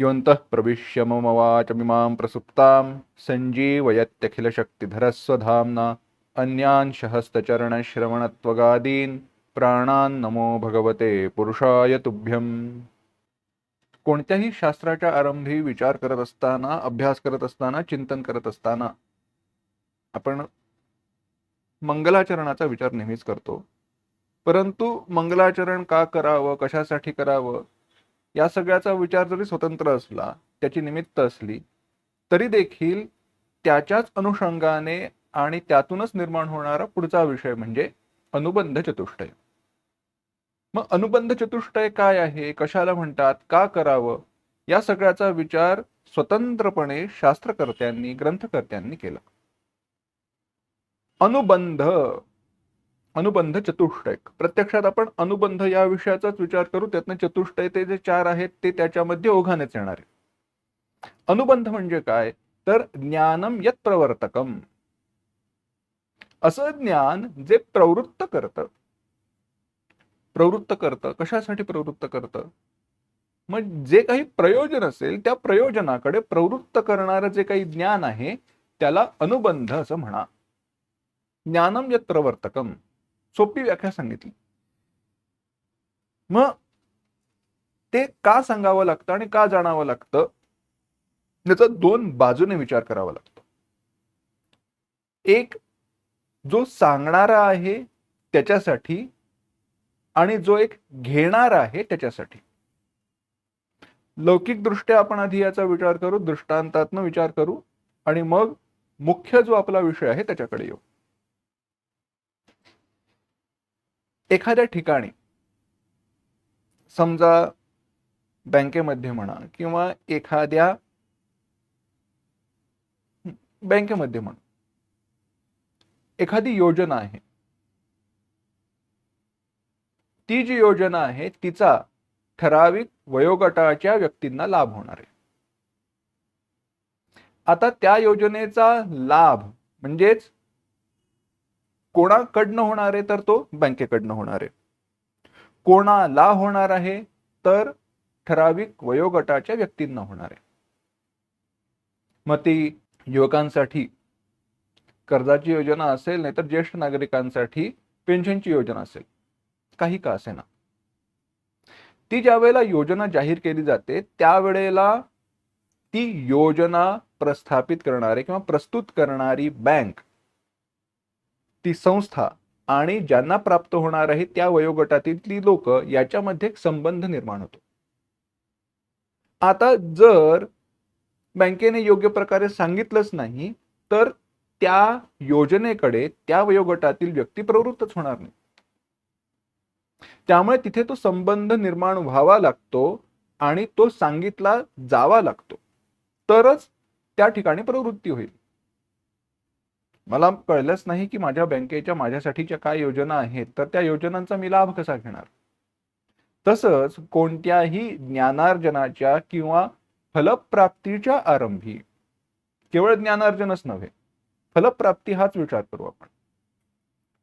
योऽन्तः प्रविश्य मम वाचमिमां प्रसुप्तां सञ्जीवयत्यखिलशक्तिधरस्वधाम्ना अन्यांश हस्तचरणश्रवणत्वगादीन् प्राणान् नमो भगवते पुरुषाय तुभ्यं कोणत्याही शास्त्राच्या आरंभी विचार करत असताना अभ्यास करत असताना चिंतन करत असताना आपण मंगलाचरणाचा विचार नेहमीच करतो. परंतु मंगलाचरण का करावं कशासाठी करावं या सगळ्याचा विचार जरी स्वतंत्र असला त्याची निमित्त असली तरी देखील त्याच्याच अनुषंगाने आणि त्यातूनच निर्माण होणारा पुढचा विषय म्हणजे अनुबंध चतुष्टय. मग अनुबंध चतुष्टय काय आहे? कशाला म्हणतात? का करावं? या सगळ्याचा विचार स्वतंत्रपणे शास्त्रकर्त्यांनी ग्रंथकर्त्यांनी केला. अनुबंध अनुबंध चतुष्टयक प्रत्यक्षात आपण अनुबंध या विषयाचाच विचार करू त्यातनं चतुष्टय ते जे चार आहेत ते त्याच्यामध्ये ओघानेच येणार आहे. अनुबंध म्हणजे काय? तर ज्ञानम यत प्रवर्तकम. असं ज्ञान जे प्रवृत्त करतं. प्रवृत्त करतं. कशासाठी प्रवृत्त करतं? मग जे काही प्रयोजन असेल त्या प्रयोजनाकडे प्रवृत्त करणारं जे काही ज्ञान आहे त्याला अनुबंध असं म्हणा. ज्ञानम यत प्रवर्तकम. सोपी व्याख्या सांगितली. मग ते का सांगावं लागतं आणि का जाणावं लागतं? त्याचा दोन बाजूने विचार करावा लागतो. एक जो सांगणारा आहे त्याच्यासाठी आणि जो एक घेणारा आहे त्याच्यासाठी. लौकिकदृष्ट्या आपण आधी याचा विचार करू दृष्टांतातनं विचार करू आणि मग मुख्य जो आपला विषय आहे त्याच्याकडे येऊ. एखाद्या ठिकाणी समजा बँकेमध्ये म्हणा किंवा एखाद्या बँकेमध्ये म्हणा एखादी योजना आहे. ती जी योजना आहे तिचा ठराविक वयोगटाच्या व्यक्तींना लाभ होणार आहे. आता त्या योजनेचा लाभ म्हणजेच कोणाकडनं होणार आहे तर तो बँकेकडनं होणार आहे. कोणाला होणार आहे तर ठराविक वयोगटाच्या व्यक्तींना होणार आहे. मग ती युवकांसाठी कर्जाची योजना असेल नाही तर ज्येष्ठ नागरिकांसाठी पेन्शनची योजना असेल. काही का असेना. ती ज्या वेळेला योजना जाहीर केली जाते त्यावेळेला ती योजना प्रस्थापित करणारे किंवा प्रस्तुत करणारी बँक ती संस्था आणि ज्यांना प्राप्त होणार आहे त्या वयोगटातील लोक याच्यामध्ये एक संबंध निर्माण होतो. आता जर बँकेने योग्य प्रकारे सांगितलंच नाही तर त्या योजनेकडे त्या वयोगटातील व्यक्ती प्रवृत्तच होणार नाही. त्यामुळे तिथे तो संबंध निर्माण व्हावा लागतो आणि तो सांगितला जावा लागतो. तरच त्या ठिकाणी प्रवृत्ती होईल. मला कळलंच नाही की माझ्या बँकेच्या माझ्यासाठीच्या काय योजना आहेत. तर त्या योजनांचा मी लाभ कसा घेणार? तसंच कोणत्याही ज्ञानार्जनाच्या किंवा फलप्राप्तीच्या आरंभी केवळ ज्ञानार्जनच नव्हे फलप्राप्ती हाच विचार करू आपण.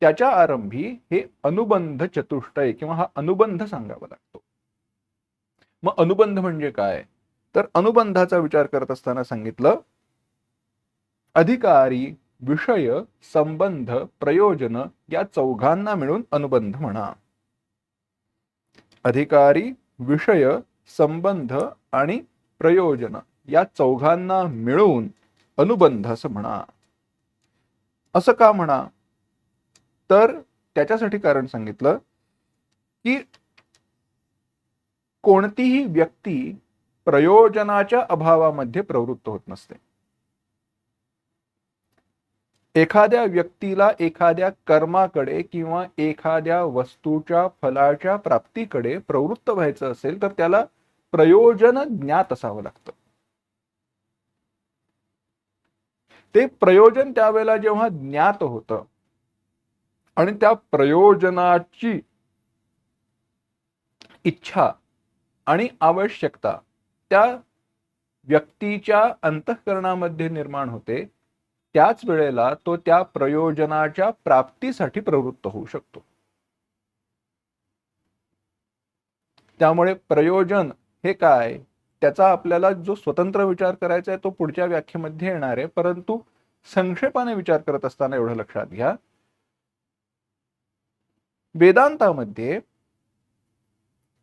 त्याच्या आरंभी हे अनुबंध चतुष्टय किंवा हा अनुबंध सांगावा लागतो. मग अनुबंध म्हणजे काय? तर अनुबंधाचा विचार करत असताना सांगितलं अधिकारी विषय संबंध प्रयोजन या चौघांना मिळून अनुबंध म्हणा. अधिकारी विषय संबंध आणि प्रयोजन या चौघांना मिळून अनुबंध असं म्हणा. असं का म्हणा? तर त्याच्यासाठी कारण सांगितलं की कोणतीही व्यक्ती प्रयोजनाच्या अभावामध्ये प्रवृत्त होत नसते. एखाद्या व्यक्तीला एखाद्या कर्माकडे किंवा एखाद्या वस्तूच्या फलाच्या प्राप्तीकडे प्रवृत्त व्हायचं असेल तर त्याला प्रयोजन ज्ञात असावं लागतं. ते प्रयोजन त्यावेळेला जेव्हा ज्ञात होतं आणि त्या प्रयोजनाची इच्छा आणि आवश्यकता त्या व्यक्तीच्या अंतःकरणामध्ये निर्माण होते त्याच वेळेला तो त्या प्रयोजनाच्या प्राप्तीसाठी प्रवृत्त होऊ शकतो. त्यामुळे प्रयोजन हे काय? त्याचा आपल्याला जो स्वतंत्र विचार करायचा आहे तो पुढच्या व्याख्येमध्ये येणार आहे. परंतु संक्षेपाने विचार करत असताना एवढं लक्षात घ्या. वेदांतामध्ये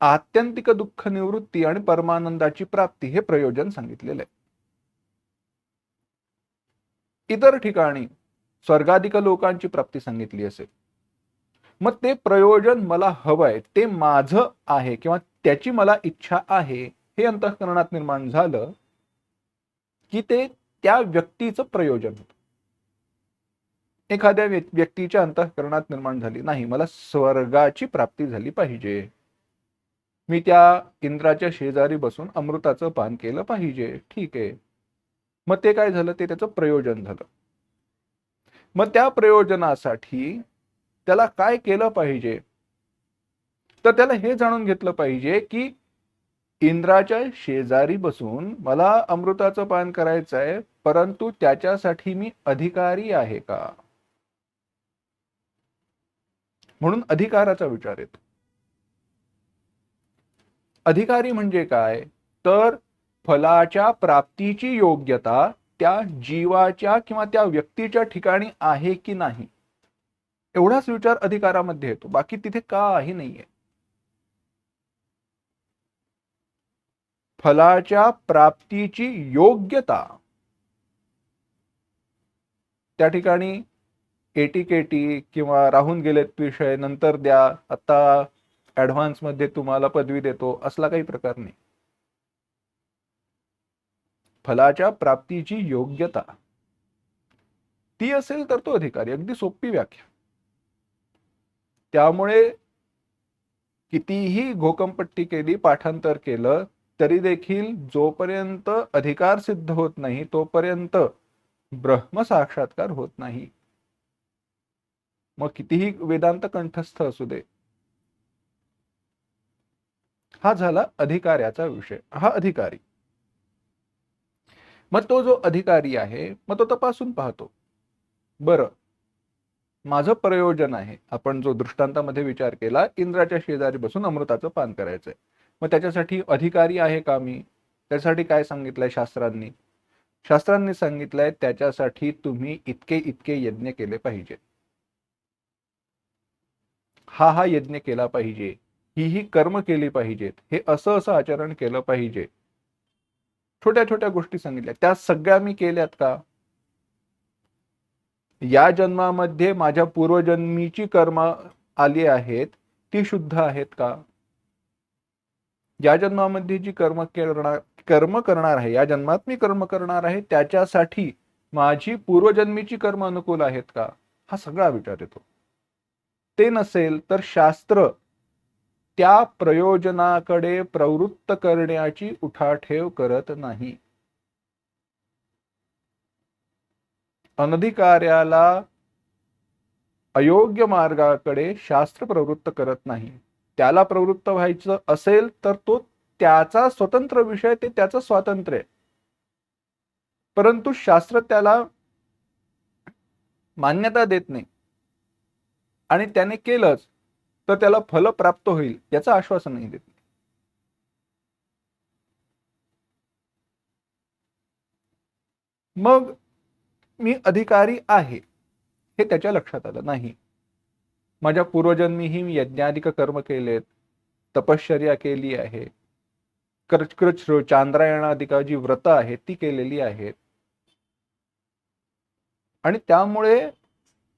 आत्यंतिक दुःख निवृत्ती आणि परमानंदाची प्राप्ती हे प्रयोजन सांगितलेलं आहे. इतर ठिकाणी स्वर्गाधिक लोकांची प्राप्ती सांगितली असेल. मग ते प्रयोजन मला हवंय ते माझं आहे किंवा त्याची मला इच्छा आहे हे अंतःकरणात निर्माण झालं की ते त्या व्यक्तीचं प्रयोजन होतं. एखाद्या व्यक्तीच्या अंतःकरणात निर्माण झाली नाही मला स्वर्गाची प्राप्ती झाली पाहिजे. मी त्या इंद्राच्या शेजारी बसून अमृताचं पान केलं पाहिजे. ठीक आहे. मग ते काय झालं? ते त्याचं प्रयोजन झालं. मग त्या प्रयोजनासाठी त्याला काय केलं पाहिजे? तर त्याला हे जाणून घेतलं पाहिजे की इंद्राच्या शेजारी बसून मला अमृताचं पान करायचं आहे परंतु त्याच्यासाठी मी अधिकारी आहे का? म्हणून अधिकाराचा विचार येतो. अधिकारी म्हणजे काय? तर फलाच्या प्राप्तीची योग्यता त्या जीवाच्या किंवा त्या व्यक्तीच्या ठिकाणी आहे की नाही? एवढाच विचार अधिकारामध्ये येतो. बाकी तिथे काही नाहीये. फलाच्या प्राप्तीची योग्यता. त्या ठिकाणी एटीकेटी किंवा राहून गेलेत विषय नंतर द्या. आता ऍडव्हान्समध्ये तुम्हाला पदवी देतो. असला काही प्रकार नाही. फलाच्या प्राप्तीची योग्यता. ती असेल तर तो अधिकारी. अगदी सोपी व्याख्या. त्यामुळे कितीही घोकंपट्टी केली पाठांतर केलं तरी देखील जोपर्यंत अधिकार सिद्ध होत नाही तोपर्यंत ब्रह्म साक्षात्कार होत नाही. मग कितीही वेदांत कंठस्थ असू दे. हा झाला अधिकाऱ्याचा विषय. हा अधिकारी. मग तो जो अधिकारी आहे मग तो तपासून पाहतो. बरं. माझं प्रयोजन आहे. आपण जो दृष्टांतामध्ये विचार केला इंद्राच्या शेजारी बसून अमृताचं पान करायचंय. मग त्याच्यासाठी अधिकारी आहे का मी? त्यासाठी काय सांगितलंय शास्त्रांनी? शास्त्रांनी सांगितलंय त्याच्यासाठी तुम्ही इतके इतके यज्ञ केले पाहिजे. हा हा यज्ञ केला पाहिजे. ही ही कर्म केली पाहिजेत. हे असं असं आचरण केलं पाहिजे. छोट्या छोट्या गोष्टी सांगितल्या. त्या सगळ्या मी केल्यात का? या जन्मामध्ये माझ्या पूर्वजन्मीची कर्म आली आहेत ती शुद्ध आहेत का? या जन्मामध्ये जी कर्म करणार कर्म करणार आहे या जन्मात मी कर्म करणार आहे त्याच्यासाठी माझी पूर्वजन्मीची कर्म अनुकूल आहेत का? हा सगळा विचार येतो. ते नसेल तर शास्त्र त्या प्रयोजनाकडे प्रवृत्त करण्याची उठाठेव करत नाही. अनधिकार्याला अयोग्य मार्गाकडे शास्त्र प्रवृत्त करत नाही. त्याला प्रवृत्त व्हायचं असेल तर तो त्याचा स्वतंत्र विषय ते त्याचं स्वातंत्र्य. आहे परंतु शास्त्र त्याला मान्यता देत नाही. आणि त्याने केलंच. तर त्याला फल प्राप्त होईल याचं आश्वासनही देत. नाही मग मी अधिकारी आहे हे त्याच्या लक्षात आलं नाही. माझ्या पूर्वजन्मीही मी यज्ञाधिक कर्म केलेत तपश्चर्या केली आहे कृच चांद्रायणाधिका जी व्रत आहेत ती केलेली आहेत आणि त्यामुळे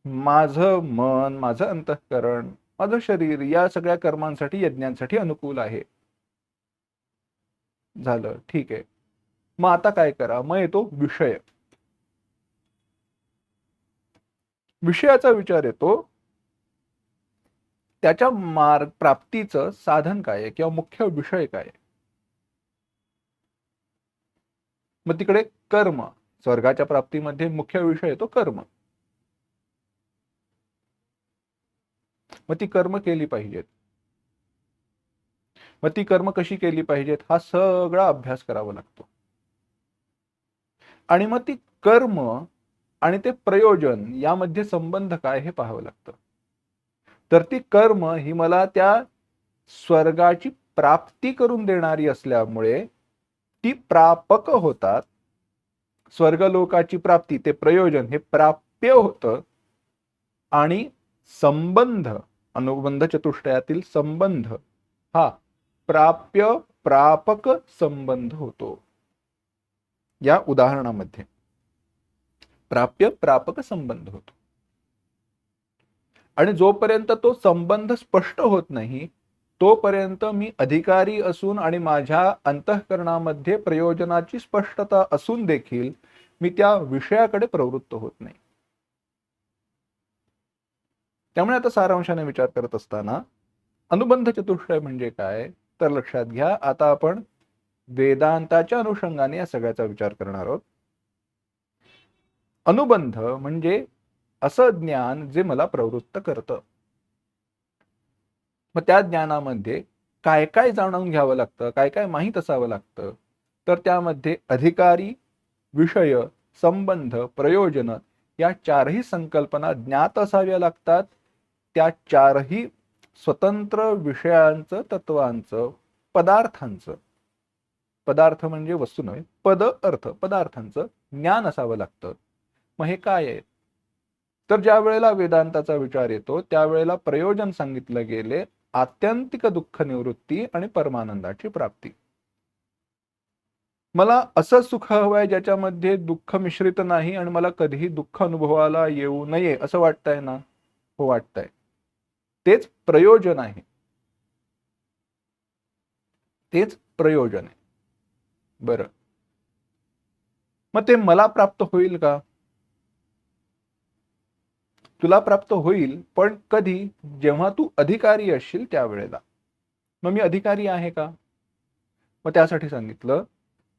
माझं मन माझं अंतःकरण माझं शरीर या सगळ्या कर्मांसाठी यज्ञांसाठी अनुकूल आहे. झालं. ठीक आहे. मग आता काय करा? मग येतो विषय. विषयाचा विचार येतो. त्याच्या मार्ग प्राप्तीचं साधन काय आहे? किंवा मुख्य विषय काय आहे? मग तिकडे कर्म. स्वर्गाच्या प्राप्तीमध्ये मुख्य विषय येतो कर्म. मग ती कर्म केली पाहिजेत. मग ती कर्म कशी केली पाहिजेत? हा सगळा अभ्यास करावा लागतो. आणि मग ती कर्म आणि ते प्रयोजन यामध्ये संबंध काय हे पाहावं लागतं. तर ती कर्म ही मला त्या स्वर्गाची प्राप्ती करून देणारी असल्यामुळे ती प्रापक होतात. स्वर्गलोकाची प्राप्ती ते प्रयोजन हे प्राप्य होतं. आणि संबंध अनुबंध चतुष्टयातील संबंध हा प्राप्य प्रापक संबंध होतो. या उदाहरणामध्ये प्राप्य प्रापक संबंध होतो. आणि जोपर्यंत तो संबंध स्पष्ट होत नाही तोपर्यंत मी अधिकारी असून आणि माझ्या अंतःकरणामध्ये प्रयोजनाची स्पष्टता असून देखील मी त्या विषयाकडे प्रवृत्त होत नाही. त्यामुळे आता सारांशाने विचार करत असताना अनुबंध चतुष्टय म्हणजे काय? तर लक्षात घ्या आता आपण वेदांताच्या अनुषंगाने या सगळ्याचा विचार करणार आहोत. अनुबंध म्हणजे असं ज्ञान जे मला प्रवृत्त करतं. मग त्या ज्ञानामध्ये काय काय जाणून घ्यावं लागतं काय काय माहीत असावं लागतं? तर त्यामध्ये अधिकारी विषय संबंध प्रयोजन या चारही संकल्पना ज्ञात असाव्या लागतात. त्या चारही स्वतंत्र विषयांचं तत्वांचं पदार्थांचं. पदार्थ म्हणजे वस्तू नव्हे पद अर्थ पदार्थांचं ज्ञान असावं लागतं. मग हे काय आहे? तर ज्या वेळेला वेदांताचा विचार येतो त्यावेळेला प्रयोजन सांगितलं गेले आत्यंतिक दुःख निवृत्ती आणि परमानंदाची प्राप्ती. मला असं सुख हवंय ज्याच्यामध्ये दुःख मिश्रित नाही आणि मला कधीही दुःख अनुभवाला येऊ नये असं वाटतंय ना? हो वाटतंय. तेच प्रयोजन आहे. तेच प्रयोजन आहे. बरं. मग ते मला प्राप्त होईल का? तुला प्राप्त होईल पण कधी? जेव्हा तू अधिकारी असशील त्यावेळेला. मग मी अधिकारी आहे का? मग त्यासाठी सांगितलं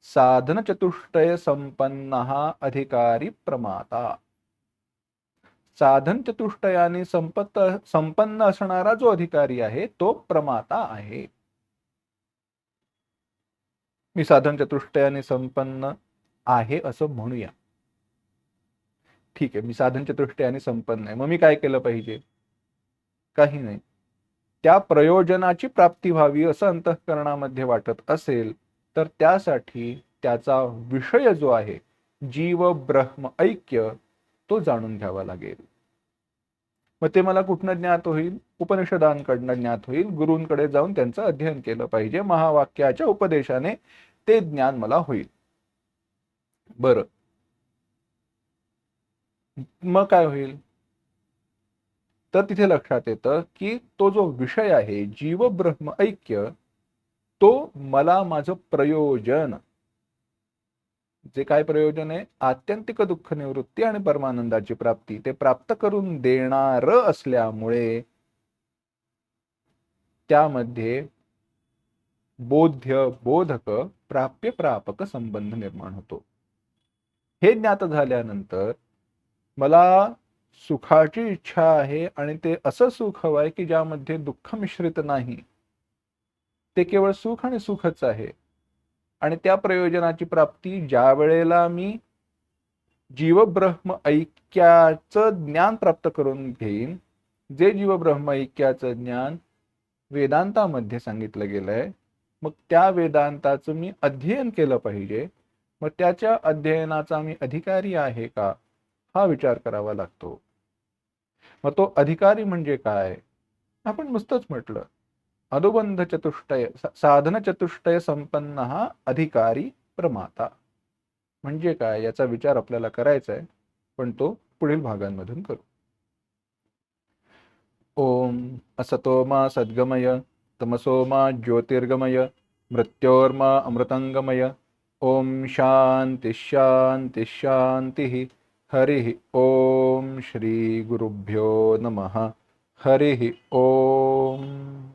साधन चतुष्टय संपन्न हा अधिकारी प्रमाता. साधन चतुष्टयाने संपत्त संपन्न असणारा जो अधिकारी आहे तो प्रमाता आहे. मी साधन चतुष्टयाने संपन्न आहे असं म्हणूया. ठीक आहे मी साधन चतुष्टयाने संपन्न आहे. मग मी काय केलं पाहिजे? काही नाही. त्या प्रयोजनाची प्राप्ती व्हावी असं अंतःकरणामध्ये वाटत असेल तर त्यासाठी त्याचा विषय जो आहे जीव ब्रह्म ऐक्य तो जाणून घ्यावा लागेल. मग ते मला कुठनं ज्ञात होईल? उपनिषदांकडनं ज्ञात होईल. गुरूंकडे जाऊन त्यांचं अध्ययन केलं पाहिजे. महावाक्याच्या उपदेशाने ते ज्ञान मला होईल. बर. मग काय होईल? तर तिथे लक्षात येतं की तो जो विषय आहे जीव ब्रह्म ऐक्य तो मला माझं प्रयोजन जे काय प्रयोजन आहे आत्यंतिक दुःख निवृत्ती आणि परमानंदाची प्राप्ती ते प्राप्त करून देणार असल्यामुळे त्यामध्ये बोध्य बोधक प्राप्य प्रापक संबंध निर्माण होतो. हे ज्ञात झाल्यानंतर मला सुखाची इच्छा आहे आणि ते असं सुख हवं आहे की ज्यामध्ये दुःख मिश्रित नाही. ते केवळ सुख आणि सुखच आहे. आणि त्या प्रयोजनाची प्राप्ती ज्या वेळेला मी जीवब्रह्म ऐक्याचं ज्ञान प्राप्त करून घेईन जे जीवब्रह्म ऐक्याचं ज्ञान वेदांतामध्ये सांगितलं गेलंय मग त्या वेदांताचं मी अध्ययन केलं पाहिजे. मग त्याच्या अध्ययनाचा मी अधिकारी आहे का? हा विचार करावा लागतो. मग तो अधिकारी म्हणजे काय? आपण नुसतंच म्हटलं. अनुबंध चतुष्टय साधन चतुष्टय संपन्न हा अधिकारी प्रमाता. म्हणजे काय? याचा विचार आपल्याला करायचा आहे पण तो पुढील भागांमधून करू. ओम असतो मा सद्गमय तमसो मा ज्योतिर्गमय मृत्योर्मा अमृतंगमय. ओम शांती शांती शांती। हरि ओम श्री गुरुभ्यो नमः। हरि ओम।